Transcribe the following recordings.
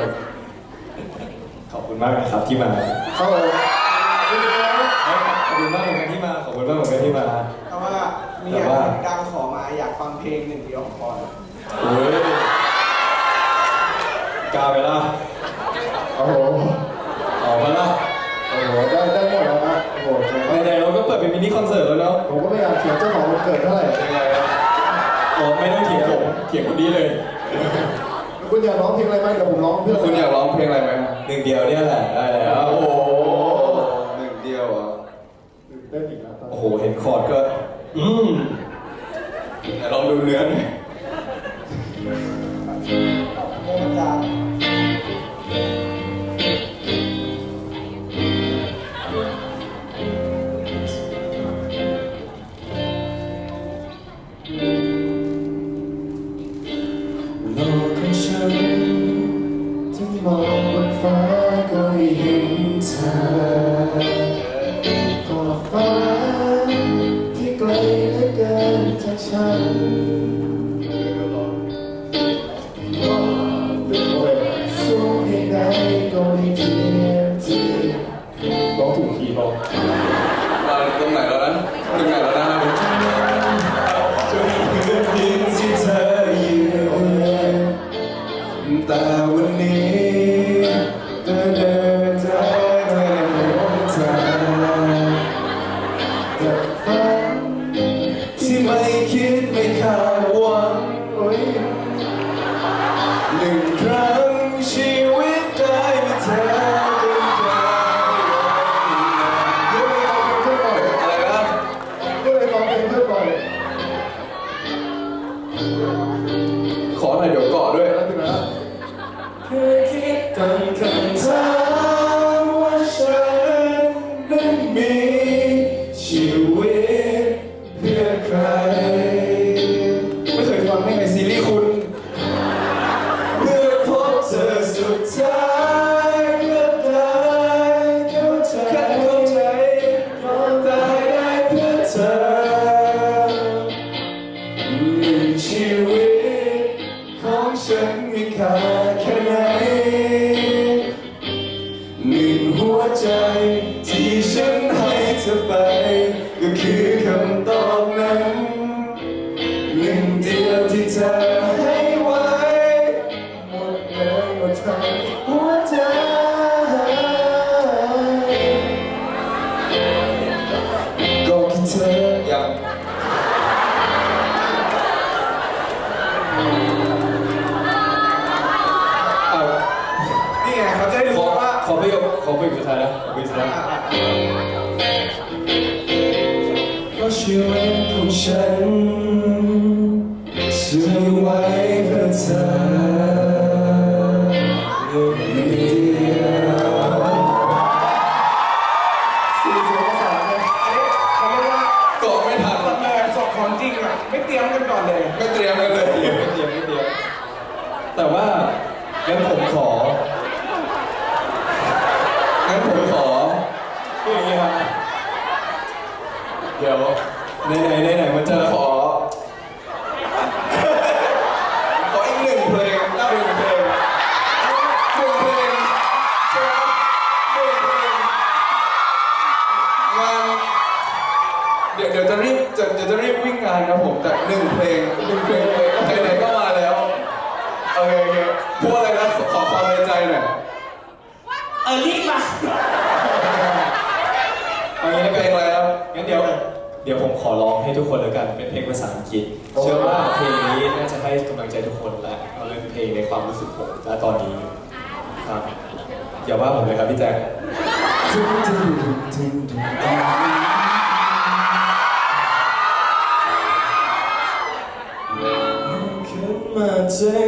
ครับขอบคุณมากนะครับที่มาเข้าเลยขอบคุณมากเหมือนกันที่มา ขอบคุณมากเหมือนกันที่มา เพราะว่ามีแต่อยาว่ากดังขอมาอยากฟังเพลงหนึ่งเดียวของปอนโอ้ยกล้าไปละโอ้โหออกมาละโอ้โหได้ได้หมดแล้วนะโอ้โหผมก็ไหนๆเราก็เปิดเป็นมินิคอนเสิร์ตแล้วเนาะผมก็ไม่อยากเถียงเจ้าของวันเกิดเท่าไหร่ยังไงครับอ๋อไม่ต้องเถียงผมเถียงคนนี้เลย คุณอยากร้องเพลงอะไรไหมเดี๋ยวผมร้องเพื่อคุณอยากร้องเพลงอะไรไหมหนึ่งเดียวเนี่ยแหละได้แล้วโอ้โหหนึ่งเดียวเหรอะเต้นอีกแล้วตอนโอ้นี้โหเห็นคอร์ดก็ อืมไหนลองดูเนื้อหน่อย โลกของฉันที่มองบนฟ้า ขอหน่อยเดี๋ยวก่อด้วยแล้วนะเคยคิดตั้งคำถาม น ขอประโยคสุดท้ายนะขอประโยคสุดท้ายเพราะชีวิตของฉันซื้อไว้เพื่อเธอหนึ่งเดียวสี่เสียงประสานเลยอันนี้เขาเรียกว่าเกาะไม่ทันเออสดของจริงอะไม่เตรียมกันก่อนเลย ไม่เตรียมกันเลย ไม่เตรียมไม่เตรียมไม่เตรียมแต่ว่างั้นผมขอ งั้นผมขอ คืออย่างนี้ครับ เดี๋ยวไหนไหนไหนไหนมันจะขอ ขออีกหนึ่งเพลงหนึ่งเพลงหนึ่งเพลงใช่ไหมหนึ่งเพลงงานเดี๋ยวเดี๋ยวจะรีบจะเดี๋ยวจะรีบวิ่งงานครับผมแต่หนึ่งเพลงหนึ่งเพลงเลยไหนๆก็มาแล้วโอเคโอเคพูดอะไรนะขอความในใจหน่อยเออรีบมา เอางี้แล้วเพกัลนงอะไรครับ งั้นเดี๋ยว เดี๋ยวผมขอร้องให้ทุกคนแล้วกัน เป็นเพลงภาษาอังกฤษ เชื่อว่าเพลงนี้น่าจะให้กำลังใจทุกคนและเอาเล่นเพลงในความรู้สึกผมณตอนนี้ครับอย่าว่าผมเลยครับพี่แจ๊คขึ้นมาใจเ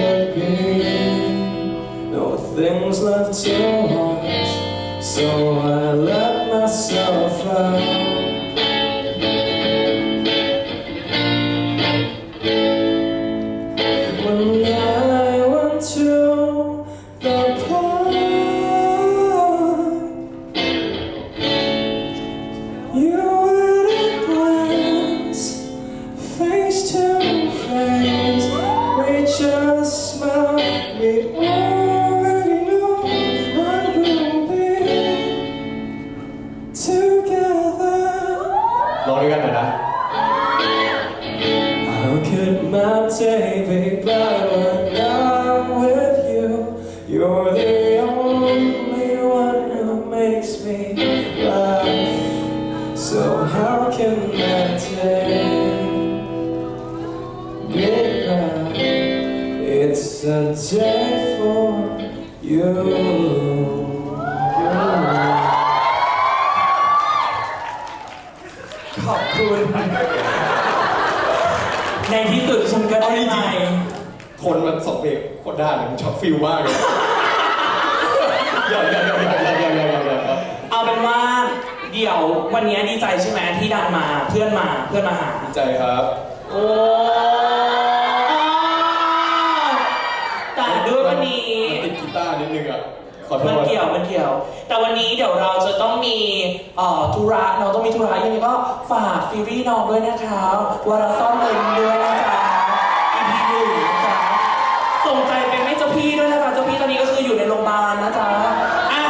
left too much, so I let myself out. When I went to you face to face, we just could my day be better when I'm with you? You're the only one who makes me laugh. So how can my day be better? It's a day for you. ในที่สุดฉันก็ได้ไปทนมันสองเพลงโคตรได้เลยมันชอบฟิลมากเลยอย่าอย่าอย่าอย่าอย่าอย่าอย่าอย่าอย่าเอาเป็นว่าเดี๋ยววันนี้ดีใจใช่ไหมที่ดันมาเพื่อนมาเพื่อนมาหา ดีใจครับ โอ้แต่ด้วยวันนี้ ติดกีตาร์นิดนึงอะ ขอโทมันษเกี่ยวมันเกี่ยว แต่วันนี้เดี๋ยวเราจะต้องมีเอ่อธุระน้องต้องมีธุระยังไงก็ฝากฟิรี่น้องด้วยนะคะวาระซ่อนเงินด้วยนะจ๊ะ EP หนึ่งนะจ๊ะส่งใจไปให้เจ้าพี่ด้วยนะจ๊ะเจ้าพี่ตอนนี้ก็คืออยู่ในโรงพยาบาลนะจ๊ะอะ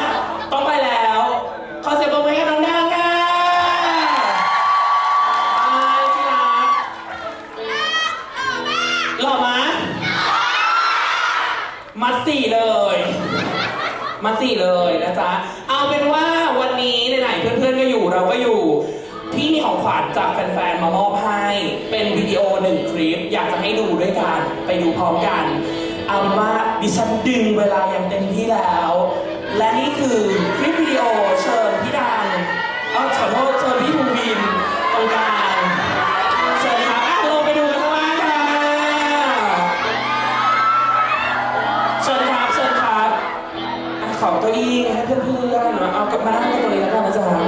ต้องไปแล้วขอเสียงปรบมือให้น้องดังค่ะไปที่รักหล่อไหมมัดสี่เลย มาสี่เลยนะจ๊ะ เอาเป็นว่าวันนี้ไหนๆเพื่อนๆก็อยู่เราก็อยู่ พี่มีของขวัญจากแฟนๆมามอบให้ เป็นวิดีโอหนึ่งคลิป อยากจะให้ดูด้วยกันไปดูพร้อมกัน เอาเป็นว่าดิฉันดึงเวลาอย่างเต็มที่แล้ว และนี่คือคลิปวิดีโอเชิญพี่ดังเอาขอโทษเชิญ Malam itu, dia.